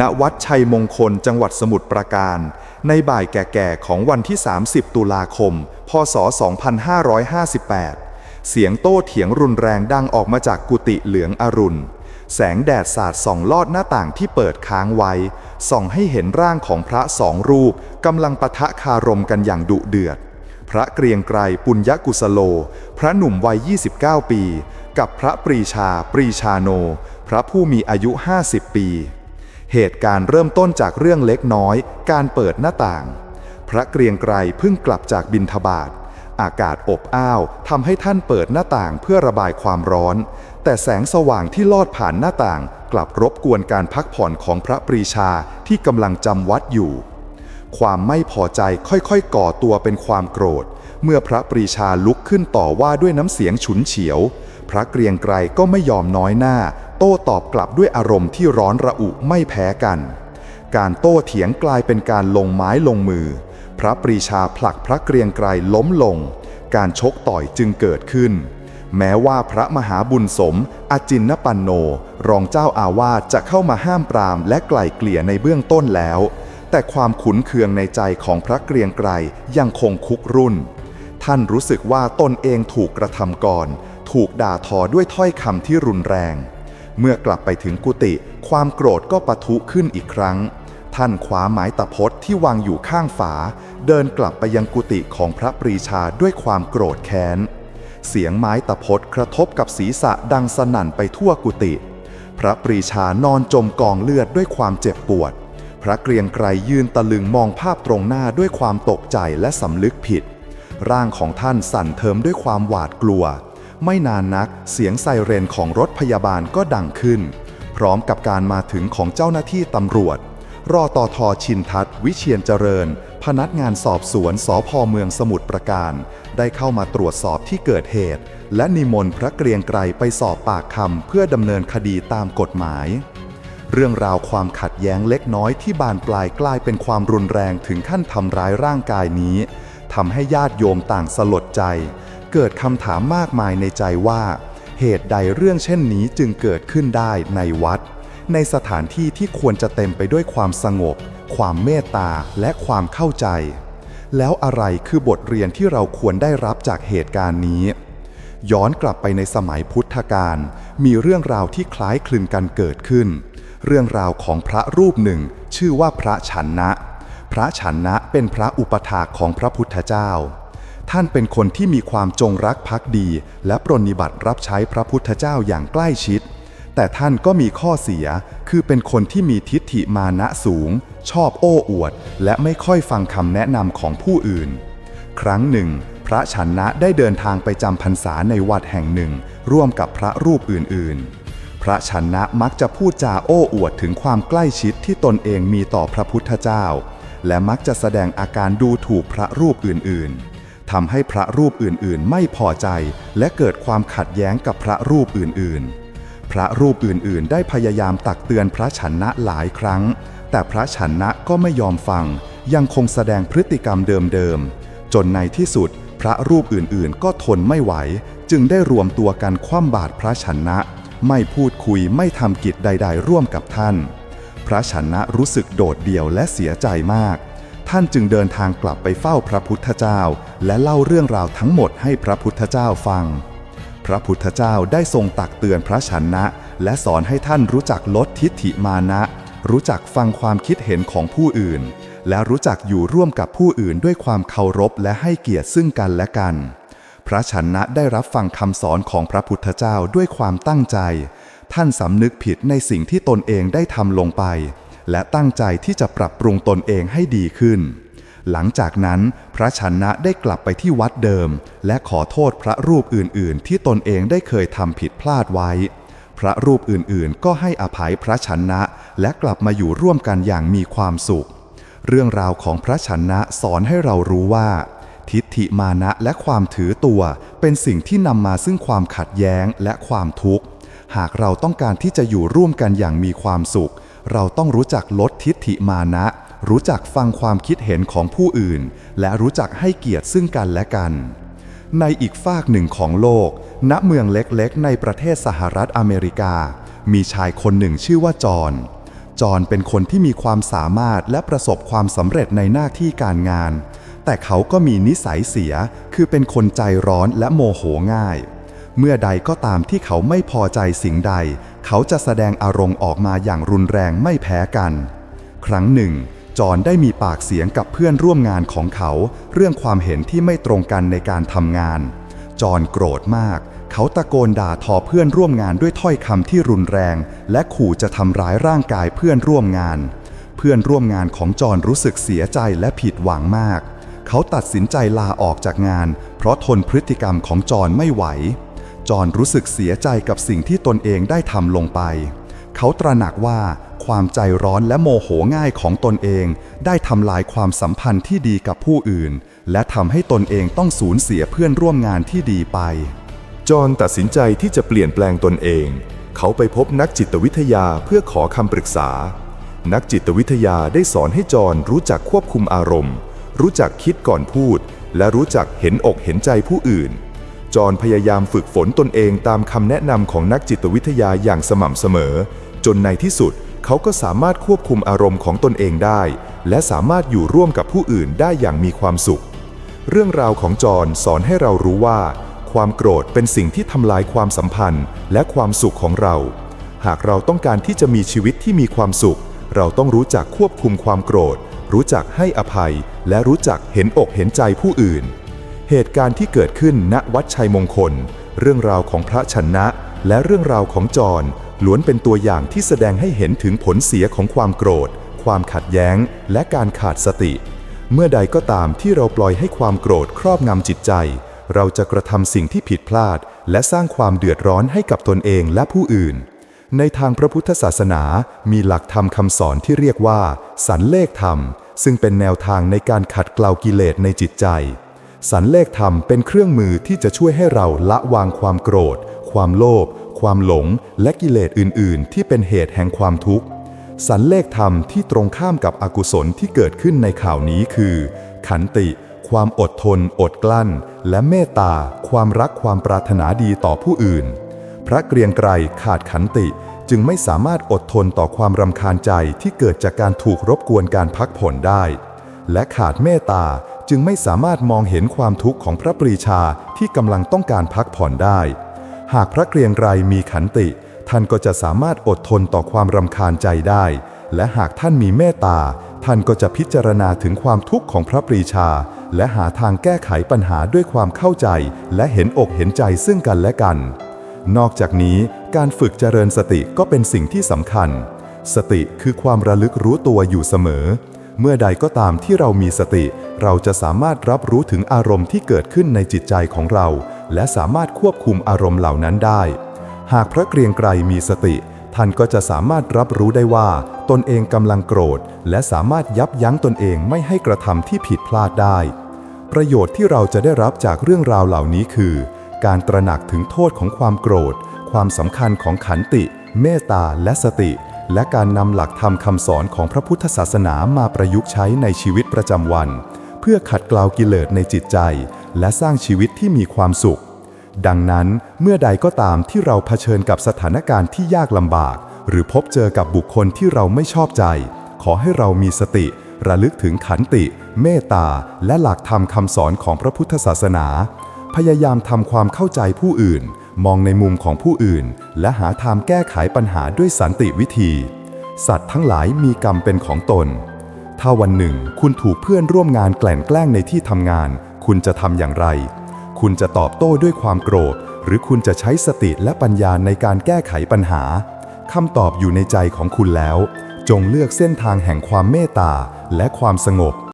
ณวัดชัยมงคลจังหวัดสมุทรปราการ ในบ่ายแก่ๆของวันที่ 30 ตุลาคม พศ 2558 เสียงโต้เถียงรุนแรงดังออกมาจากกุฏิเหลืองอรุณ แสงแดดสาดส่องลอดหน้าต่างที่เปิดค้างไว้ ส่องให้เห็นร่างของพระสองรูปกำลังปะทะคารมกันอย่างดุเดือด พระเกรียงไกรปุญญกุสโล พระหนุ่มวัย 29 ปี กับพระปรีชาปรีชาโน พระผู้มีอายุ 50 ปี เหตุการณ์เริ่มต้นจากเรื่องเล็กน้อย การเปิดหน้าต่าง พระเกรียงไกรเพิ่งกลับจากบินทบาทอากาศอบอ้าวทำให้ท่านเปิดหน้าต่างเพื่อระบายความร้อน แต่แสงสว่างที่ลอดผ่านหน้าต่าง กลับรบกวนการพักผ่อนของพระปรีชาที่กำลังจำวัดอยู่ ความไม่พอใจค่อยๆ ก่อตัวเป็นความโกรธ เมื่อพระปรีชาลุกขึ้นต่อว่าด้วยน้ำเสียงฉุนเฉียว พระเกรียงไกรก็ไม่ยอมน้อยหน้า โต้ตอบกลับด้วยอารมณ์ที่ร้อนระอุไม่แพ้กัน การโต้เถียงกลายเป็นการลงไม้ลงมือ พระปรีชาผลักพระเกรียงไกรล้มลง การชกต่อยจึงเกิดขึ้น แม้ว่าพระมหาบุญสมอาจินนปันโน รองเจ้าอาวาสจะเข้ามาห้ามปรามและไกล่เกลี่ยในเบื้องต้นแล้ว แต่ความขุนเคืองในใจของพระเกรียงไกรยังคงคุกรุ่น ท่านรู้สึกว่าตนเองถูกกระทำก่อน ถูกด่าทอด้วยถ้อยคำที่รุนแรง เมื่อกลับไปถึงกุฏิความโกรธก็ปะทุขึ้นอีกครั้ง ท่านคว้าไม้ตะพดที่วางอยู่ข้างฝา เดินกลับไปยังกุฏิของพระปรีชาด้วยความโกรธแค้น เสียงไม้ตะพดกระทบกับศีรษะดังสนั่นไปทั่วกุฏิพระปรีชานอนจมกองเลือดด้วยความเจ็บปวด พระเกรียงไกรยืนตะลึงมองภาพตรงหน้าด้วยความตกใจและสำลึกผิด ร่างของท่านสั่นเทิมด้วยความหวาดกลัว ไม่นานนักเสียงไซเรนของรถพยาบาลก็ดังขึ้น พร้อมกับการมาถึงของเจ้าหน้าที่ตำรวจ รอตอทอชินทัศวิเชียนเจริญ พนักงานสอบสวนสพเมืองสมุทรปราการ ได้เข้ามาตรวจสอบที่เกิดเหตุ และนิมนต์พระเกรียงไกรไปสอบปากคำเพื่อดำเนินคดีตามกฎหมาย เรื่องราวความขัดแย้งเล็กน้อยที่บานปลายกลายเป็นความรุนแรงถึงขั้นทำร้ายร่างกายนี้ทำให้ญาติโยมต่างสลดใจ เกิดคำถามมากมายในใจว่า เหตุใดเรื่องเช่นนี้จึงเกิดขึ้นได้ในวัด ในสถานที่ที่ควรจะเต็มไปด้วยความสงบ ความเมตตาและความเข้าใจ แล้วอะไรคือบทเรียนที่เราควรได้รับจากเหตุการณ์นี้ ย้อนกลับไปในสมัยพุทธกาลมีเรื่องราวที่คล้ายคลึงกันเกิดขึ้น เรื่องราวของพระรูปหนึ่ง ชื่อว่าพระฉันนะ พระฉันนะเป็นพระอุปถากของพระพุทธเจ้า ท่านเป็นคนที่มีความจงรักภักดี และปรนนิบัติรับใช้พระพุทธเจ้าอย่างใกล้ชิด แต่ท่านก็มีข้อเสีย คือเป็นคนที่มีทิฏฐิมานะสูง ชอบโอ้อวด และไม่ค่อยฟังคำแนะนำของผู้อื่น ครั้งหนึ่ง พระชันนะได้เดินทางไปจำพรรษาในวัดแห่งหนึ่ง ร่วมกับพระรูปอื่น ๆพระชันนะมักจะพูดจาโอ้อวดถึงความใกล้ชิดที่ตนเองมีต่อพระพุทธเจ้า และมักจะแสดงอาการดูถูกพระรูปอื่นๆ ทำให้พระรูปอื่นๆ ไม่พอใจ และเกิดความขัดแย้งกับพระรูปอื่นๆ พระรูปอื่นๆ ได้พยายามตักเตือนพระชันนะหลายครั้ง แต่พระชันนะก็ไม่ยอมฟัง ยังคงแสดงพฤติกรรมเดิมๆ จนในที่สุด พระรูปอื่นๆ ก็ทนไม่ไหว จึงได้รวมตัวกันคว่ำบาตรพระชันนะ ไม่พูดคุยไม่ทำกิจใด ๆ ร่วมกับท่าน พระชันนะรู้สึกโดดเดี่ยวและเสียใจมาก ท่านจึงเดินทางกลับไปเฝ้าพระพุทธเจ้า และเล่าเรื่องราวทั้งหมดให้พระพุทธเจ้าฟัง พระพุทธเจ้าได้ทรงตักเตือนพระชันนะ และสอนให้ท่านรู้จักลดทิฏฐิมานะ รู้จักฟังความคิดเห็นของผู้อื่น และรู้จักอยู่ร่วมกับผู้อื่นด้วยความเคารพและให้เกียรติซึ่งกันและกัน พระชันนะได้รับฟังคำสอนของพระพุทธเจ้าด้วยความตั้งใจ ท่านสำนึกผิดในสิ่งที่ตนเองได้ทำลงไป และตั้งใจที่จะปรับปรุงตนเองให้ดีขึ้น หลังจากนั้นพระชันนะได้กลับไปที่วัดเดิม และขอโทษพระรูปอื่น ๆ ที่ตนเองได้เคยทำผิดพลาดไว้ พระรูปอื่น ๆ ก็ให้อภัยพระชันนะ และกลับมาอยู่ร่วมกันอย่างมีความสุข เรื่องราวของพระชันนะสอนให้เรารู้ว่า ทิฏฐิมานะและความถือตัวเป็นสิ่งที่นำมาซึ่งความขัดแย้งและความทุกข์ หากเราต้องการที่จะอยู่ร่วมกันอย่างมีความสุข เราต้องรู้จักลดทิฏฐิมานะ รู้จักฟังความคิดเห็นของผู้อื่น และรู้จักให้เกียรติซึ่งกันและกัน ในอีกฝากหนึ่งของโลก ณเมืองเล็กๆ ในประเทศสหรัฐอเมริกา มีชายคนหนึ่งชื่อว่าจอห์นจอห์นเป็นคนที่มีความสามารถและประสบความสำเร็จในหน้าที่การงาน แต่เขาก็มีนิสัยเสีย คือเป็นคนใจร้อนและโมโหง่าย เมื่อใดก็ตามที่เขาไม่พอใจสิ่งใด เขาจะแสดงอารมณ์ออกมาอย่างรุนแรงไม่แพ้กัน ครั้งหนึ่ง จอนได้มีปากเสียงกับเพื่อนร่วมงานของเขา เรื่องความเห็นที่ไม่ตรงกันในการทำงาน จอนโกรธมาก เขาตะโกนด่าทอเพื่อนร่วมงานด้วยถ้อยคำที่รุนแรง และขู่จะทำร้ายร่างกายเพื่อนร่วมงาน เพื่อนร่วมงานของจอนรู้สึกเสียใจและผิดหวังมาก เขาตัดสินใจลาออกจากงาน เพราะทนพฤติกรรมของจอนไม่ไหว จอนรู้สึกเสียใจกับสิ่งที่ตนเองได้ทำลงไป เขาตระหนักว่า ความใจร้อนและโมโหง่ายของตนเอง ได้ทำลายความสัมพันธ์ที่ดีกับผู้อื่น และทำให้ตนเองต้องสูญเสียเพื่อนร่วมงานที่ดีไป จอห์นตัดสินใจที่จะเปลี่ยนแปลงตนเอง เขาไปพบนักจิตวิทยาเพื่อขอคำปรึกษา นักจิตวิทยาได้สอนให้จอห์นรู้จักควบคุมอารมณ์ รู้จักคิดก่อนพูด และรู้จักเห็นอกเห็นใจผู้อื่นจอห์นพยายามฝึกฝนตนเองตามคำแนะนำของนักจิตวิทยาอย่างสม่ำเสมอ จนในที่สุด เขาก็สามารถควบคุมอารมณ์ของตนเองได้ และสามารถอยู่ร่วมกับผู้อื่นได้อย่างมีความสุข เรื่องราวของจอห์นสอนให้เรารู้ว่า ความโกรธเป็นสิ่งที่ทำลายความสัมพันธ์ และความสุขของเรา หากเราต้องการที่จะมีชีวิตที่มีความสุข เราต้องรู้จักควบคุมความโกรธ รู้จักให้อภัย และรู้จักเห็นอกเห็นใจผู้อื่น เหตุการณ์ที่เกิดขึ้นณวัดชัยมงคล เรื่องราวของพระชนะ และเรื่องราวของจอห์น ล้วนเป็นตัวอย่างที่แสดงให้เห็นถึงผลเสียของความโกรธ ความขัดแย้ง และการขาดสติ เมื่อใดก็ตามที่เราปล่อยให้ความโกรธครอบงำจิตใจ เราจะกระทำสิ่งที่ผิดพลาด และสร้างความเดือดร้อนให้กับตนเองและผู้อื่น ในทางพระพุทธศาสนา มีหลักธรรมคำสอนที่เรียกว่า สันเลขธรรม ซึ่งเป็นแนวทางในการขัดเกลากิเลสในจิตใจ สันเลขธรรมเป็นเครื่องมือที่จะช่วยให้เราละวางความโกรธ ความโลภ ความหลง และกิเลสอื่น ๆ ที่เป็นเหตุแห่งความทุกข์ สันเลขธรรมที่ตรงข้ามกับอกุศลที่เกิดขึ้นในข่าวนี้คือ ขันติ ความอดทน อดกลั้น และเมตตา ความรักความปรารถนาดีต่อผู้อื่น พระเกรียงไกรขาดขันติจึงไม่สามารถอดทนต่อความรำคาญใจที่เกิดจากการถูกรบกวนการพักผ่อนได้ และขาดเมตตาจึงไม่สามารถมองเห็นความทุกข์ของพระปรีชาที่กำลังต้องการพักผ่อนได้ หากพระเกรียงไกรมีขันติ ท่านก็จะสามารถอดทนต่อความรำคาญใจได้ และหากท่านมีเมตตา ท่านก็จะพิจารณาถึงความทุกข์ของพระปรีชา และหาทางแก้ไขปัญหาด้วยความเข้าใจ และเห็นอกเห็นใจซึ่งกันและกัน นอกจากนี้การฝึกเจริญสติก็เป็นสิ่งที่สำคัญ สติคือความระลึกรู้ตัวอยู่เสมอ เมื่อใดก็ตามที่เรามีสติ เราจะสามารถรับรู้ถึงอารมณ์ที่เกิดขึ้นในจิตใจของเรา และสามารถควบคุมอารมณ์เหล่านั้นได้ หากพระเกรียงไกรมีสติ ท่านก็จะสามารถรับรู้ได้ว่า ตนเองกำลังโกรธ และสามารถยับยั้งตนเองไม่ให้กระทำที่ผิดพลาดได้ ประโยชน์ที่เราจะได้รับจากเรื่องราวเหล่านี้คือ การตระหนักถึงโทษของความโกรธ ความสำคัญของขันติ เมตตาและสติ และการนำหลักธรรมคำสอนของพระพุทธศาสนามาประยุกต์ใช้ในชีวิตประจำวัน เพื่อขัดเกลากิเลสในจิตใจ และสร้างชีวิตที่มีความสุข ดังนั้นเมื่อใดก็ตามที่เราเผชิญกับสถานการณ์ที่ยากลำบาก หรือพบเจอกับบุคคลที่เราไม่ชอบใจ ขอให้เรามีสติ ระลึกถึงขันติ เมตตา และหลักธรรมคำสอนของพระพุทธศาสนา พยายามทำความเข้าใจผู้อื่น มองในมุมของผู้อื่น และหาทางแก้ไขปัญหาด้วยสันติวิธี สัตว์ทั้งหลายมีกรรมเป็นของตนถ้าวันหนึ่งคุณถูกเพื่อนร่วมงานแกล้งแกล้งในที่ทำงาน คุณจะทำอย่างไร คุณจะตอบโต้ด้วยความโกรธ หรือคุณจะใช้สติและปัญญาในการแก้ไขปัญหาคำตอบอยู่ในใจของคุณแล้ว จงเลือกเส้นทางแห่งความเมตตาและความสงบ